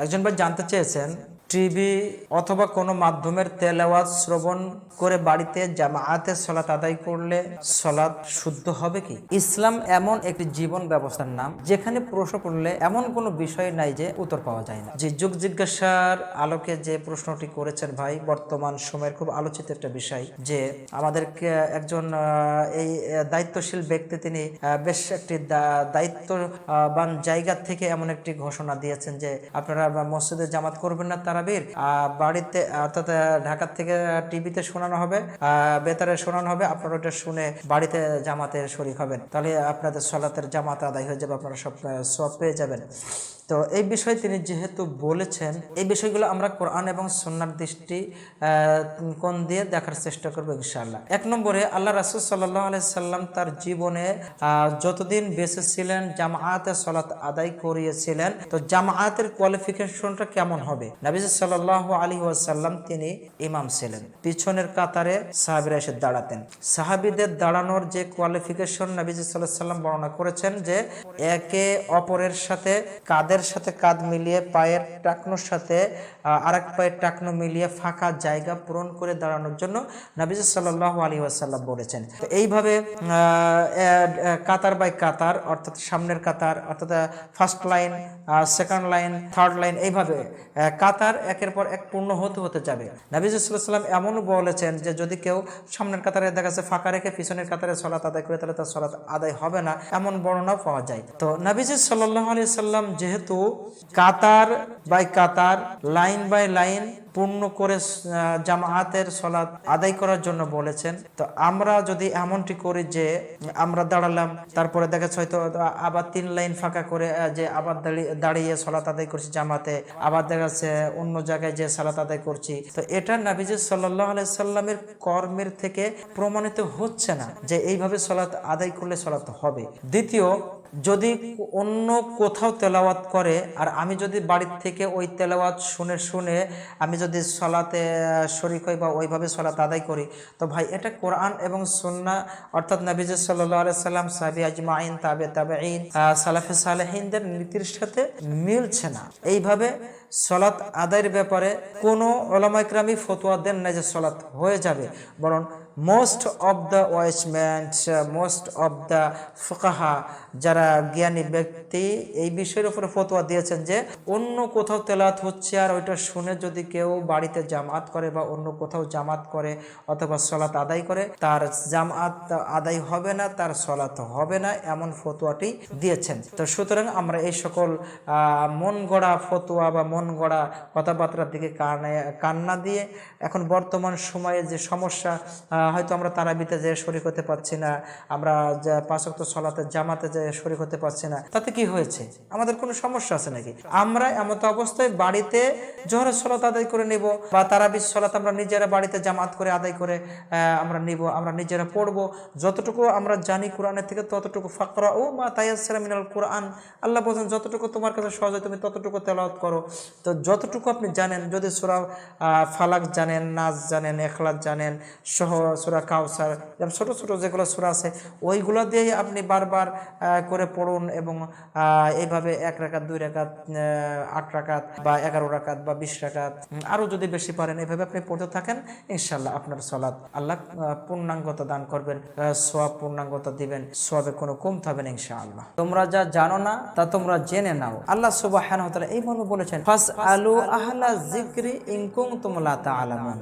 একজন ভাই জানতে চেয়েছেন টিভি অথবা কোনো মাধ্যমের তেলাওয়াত, শ্রবণ করে বাড়িতে জামায়াতে সলাত আদায় করলে সলাৎ শুদ্ধ হবে কি? ইসলাম এমন একটি জীবন ব্যবস্থার নাম, যেখানে প্রশ্ন করলে এমন কোনো বিষয় নাই যে উত্তর পাওয়া যায় না। যে যুগ জিজ্ঞাসার আলোকে যে প্রশ্নটি করেছেন ভাই, বর্তমান সময়ের খুব আলোচিত একটা বিষয় যে আমাদেরকে একজন এই দায়িত্বশীল ব্যক্তি তিনি বেশ একটি দায়িত্ববান জায়গা থেকে এমন একটি ঘোষণা দিয়েছেন যে আপনারা মসজিদে জামাত করবেন না তারাবির আহ, বাড়িতে অর্থাৎ ঢাকা থেকে টিভিতে শোনানো হবে বেতারে শোনানো হবে আপনারা ওটা শুনে বাড়িতে জামাতে শরিক হবেন। তাহলে আপনাদের সলাতের জামাত আদায় হয়ে যাবে আপনারা সব সব পেয়ে যাবেন। তো এই বিষয়ে তিনি যেহেতু বলেছেন, এই বিষয়গুলো আমরা কোরআন এবং সন্ন্যার দৃষ্টি কোণ দিয়ে দেখার চেষ্টা করব ইনশাআল্লাহ। এক নম্বরে আল্লাহ রাসুল সাল্লাহ সাল্লাম তার জীবনে যতদিন বেঁচে ছিলেন, জামায়াতে সলাত আদায় করিয়েছিলেন, তো জামায়াতের কোয়ালিফিকেশনটা কেমন হবে? নাবিজ সাল্লাহ আলী ওয়াসাল্লাম তিনি ইমাম ছিলেন। পিছনের কাতারে সাহাবিরা এসে দাঁড়াতেন। সাহাবিদের দাঁড়ানোর যে কোয়ালিফিকেশন নবীজ সাল্লাহ সাল্লাম বর্ণনা করেছেন যে, একে অপরের সাথে কাদের সাথে কাঁধ মিলিয়ে পায়ের টাকনোর সাথে আরেক পায়ের টাকনো মিলিয়ে ফাঁকা জায়গা পূরণ করে দাঁড়ানোর জন্য নবীজ সাল্লাহ আলী ওয়াসাল্লাম বলেছেন। তো এইভাবে কাতার বাই কাতার, অর্থাৎ সামনের কাতার, অর্থাৎ first line second line third line এইভাবে কাতার একের পর এক পূর্ণ হতে হতে যাবে। নবীজ সাল্লাম এমনও বলেছেন যে, যদি কেউ সামনের কাতারে দেখা যাচ্ছে ফাঁকা রেখে পিছনের কাতারে সলাত আদায় করে, তাহলে তার সলাত আদায় হবে না, এমন বর্ণনা পাওয়া যায়। তো নবীজ সাল্লাহ আলি সাল্লাম যেহেতু কাতার বাই কাতার লাইন বাই লাইন পূর্ণ করে আহ, জামায়াতের সলাৎ আদায় করার জন্য বলেছেন। তো আমরা যদি এমনটি করি যে আমরা দাঁড়ালাম তারপরে দেখা হয়তো আবার তিন লাইন ফাঁকা করে যে আবার দাঁড়িয়ে সলাৎ আদায় করছি জামাতে আবার দেখা যাচ্ছে অন্য জায়গায় যে সালাত আদায় করছি। তো এটা নাবিজ সাল্লাহ সাল্লামের কর্মের থেকে প্রমাণিত হচ্ছে না যে এইভাবে সলাৎ আদায় করলে সলাৎ হবে। দ্বিতীয় যদি অন্য কোথাও তেলাওয়াত করে আর আমি যদি বাড়ির থেকে ওই তেলাওয়াত শুনে শুনে আমি যদি সলাতে শরিক হই বা ওইভাবে সলাত আদায় করি, তো ভাই এটা কোরআন এবং সুন্না, অর্থাৎ নবীজ সাল্লাহ সাল্লাম, সাহাবি আজমাইন তাবে তাবে আইন সালাফে সালেহিনদের নীতির সাথে মিলছে না। এইভাবে সলাৎ আদায়ের ব্যাপারে কোনো ওলামাইকরামি ফতোয়া দেন না যে সলাৎ হয়ে যাবে। বরং most of the wise men most of the ফোকাহা যারা জ্ঞানী ব্যক্তি, এই বিষয়ের উপরে ফতোয়া দিয়েছেন যে অন্য কোথাও তেলাত হচ্ছে আর ওইটা শুনে যদি কেউ বাড়িতে জামাত করে বা অন্য কোথাও জামাত করে অথবা সলাত আদায় করে, তার জামাত আদায় হবে না, তার সলাত হবে না এমন ফতোয়াটি দিয়েছেন। তো সুতরাং আমরা এই সকল মন গড়া ফতোয়া বা গড়া কথাবার্তার দিকে কানে কান্না দিয়ে এখন বর্তমান সময়ে যে সমস্যা হয়তো আমরা তারাবিতে যে শরিক হতে পারছি না, আমরা যে পাঁচক্ত সলাতে জামাতে যে শরিক হতে পারছি না, তাতে কি হয়েছে? আমাদের কোনো সমস্যা আছে নাকি? আমরা এমত অবস্থায় বাড়িতে জোহরের সলাত আদায় করে নেব বা তারাবির সলাত আমরা নিজেরা বাড়িতে জামাত করে আদায় করে আমরা নিব, আমরা নিজেরা পড়ব। যতটুকু আমরা জানি কোরআনের থেকে, ততটুকু ফাকরা ও মা তাইয়াসরা মিনাল কোরআন। আল্লাহ বলছেন, যতটুকু তোমার কাছে সহজ তুমি ততটুকু তেলাওয়াত করো। তো যতটুকু আপনি জানেন, যদি সুরা ফালাক জানেন নাচ জানেন, এখলাস জানেন, সহ সুরা কাউসার যেমন ছোটো ছোটো যেগুলো সুরা আছে, ওইগুলো দিয়েই আপনি বারবার করে পড়ুন এবং এইভাবে এক রাকাত, দুই রাকাত আট রাকাত বা এগারো রাকাত বা বিশ রাকাত আরও যদি বেশি পারেন এইভাবে আপনি পড়তে থাকেন ইনশাল্লাহ আপনার সলাৎ আল্লাহ পূর্ণাঙ্গতা দান করবেন সোয়াব পূর্ণাঙ্গতা দিবেন, সোয়াবে কোনো কমতে হবে না, ইনশাআল্লাহ। তোমরা যা জানো না, তা তোমরা জেনে নাও। আল্লাহ সুবাহ এই মর্মে বলেছেন ফাস আলু আহলা জিক্রি ইংকুং তুমলা তা আলামান